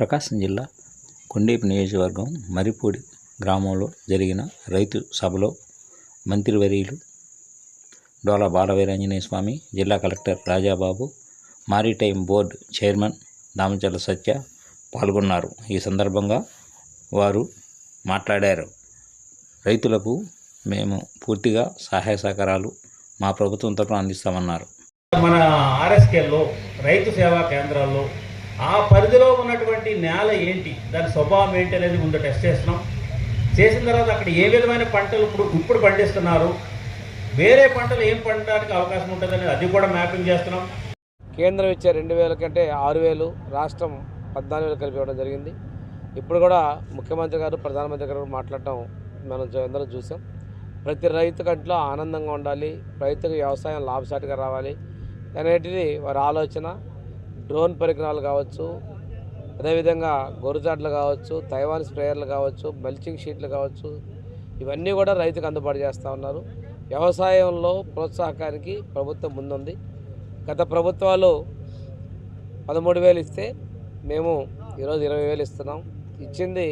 ప్రకాశం జిల్లా కొండేపు నియోజకవర్గం మర్రిపూడి గ్రామంలో జరిగిన రైతు సభలో మంత్రివర్యులు డోలా బాలవీరాంజనేయ స్వామి జిల్లా collector Rajababu maritime board chairman Damacharla Satya పాల్గొన్నారు. ఈ సందర్భంగా వారు మాట్లాడారు. రైతులకు మేము పూర్తిగా సహాయ సహకారాలు మా ప్రభుత్వం తరఫున అందిస్తామన్నారు. మన ఆర్ఎస్కేల్లో రైతు సేవా కేంద్రాల్లో ఆ పరిధిలో ఉన్నటువంటి నేల ఏంటి? దాని స్వభావం ఏంటి అనేది ముందు టెస్ట్ చేస్తున్నాం. చేసిన తర్వాత అక్కడ ఏ విధమైన పంటలు ఇప్పుడు ఇప్పుడు పండిస్తున్నారు? వేరే పంటలు ఏం పండడానికి అవకాశం ఉంటుంది అనేది అది కూడా మ్యాపింగ్ చేస్తున్నాం. కేంద్రం ఇచ్చే రెండు వేల కంటే ఆరు వేలు రాష్ట్రం పద్నాలుగు వేలు కలిపి ఇవ్వడం జరిగింది. ఇప్పుడు కూడా ముఖ్యమంత్రి గారు ప్రధానమంత్రి గారు మాట్లాడటం మనం అందరం చూసాం. ప్రతి రైతు కంట్లో ఆనందంగా ఉండాలి రైతుకు వ్యవసాయం లాభసాటిగా రావాలి అనేటిది వారి ఆలోచన. డ్రోన్ పరికరాలు కావచ్చు అదేవిధంగా గొర్రెజాట్లు కావచ్చు తైవాన్ స్ప్రేయర్లు కావచ్చు మల్చింగ్ షీట్లు కావచ్చు ఇవన్నీ కూడా రైతుకు అందుబాటు చేస్తూ ఉన్నారు. వ్యవసాయంలో ప్రోత్సాహకానికి ప్రభుత్వం ముందుంది. గత ప్రభుత్వాలు పదమూడు వేలు ఇస్తే మేము ఈరోజు ఇరవై వేలు ఇస్తున్నాం. ఇచ్చింది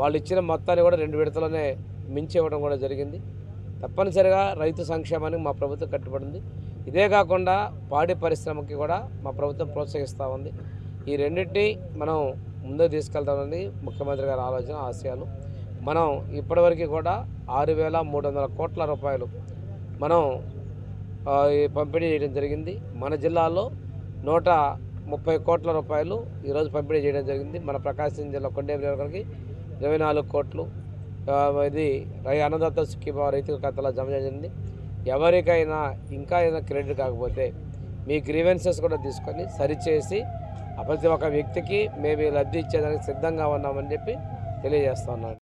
వాళ్ళు ఇచ్చిన మొత్తాన్ని కూడా రెండు విడతలోనే మించి ఇవ్వడం కూడా జరిగింది. తప్పనిసరిగా రైతు సంక్షేమానికి మా ప్రభుత్వం కట్టుబడింది ఇదే కాకుండా పాడి పరిశ్రమకి కూడా మా ప్రభుత్వం ప్రోత్సహిస్తూ ఉంది. ఈ రెండింటినీ మనం ముందుకు తీసుకెళ్తామని ముఖ్యమంత్రి గారి ఆలోచన ఆశయాలు. మనం ఇప్పటివరకు కూడా ఆరు వేల మూడు వందల కోట్ల రూపాయలు మనం ఈ పంపిణీ చేయడం జరిగింది. మన జిల్లాలో నూట ముప్పై కోట్ల రూపాయలు ఈరోజు పంపిణీ చేయడం జరిగింది. మన ప్రకాశం జిల్లా కొండేపు నియోజకవర్గానికి ఇరవై నాలుగు కోట్లు. ఇది రై అన్నదాత సుఖీభావ రైతు ఖాతాలో జమ చేసింది ఎవరికైనా ఇంకా ఏదైనా క్రెడిట్ కాకపోతే మీ గ్రీవెన్సెస్ కూడా తీసుకొని సరిచేసి ప్రతి ఒక్క వ్యక్తికి మేము లబ్ధి ఇచ్చేదానికి సిద్ధంగా ఉన్నామని చెప్పి తెలియజేస్తున్నాను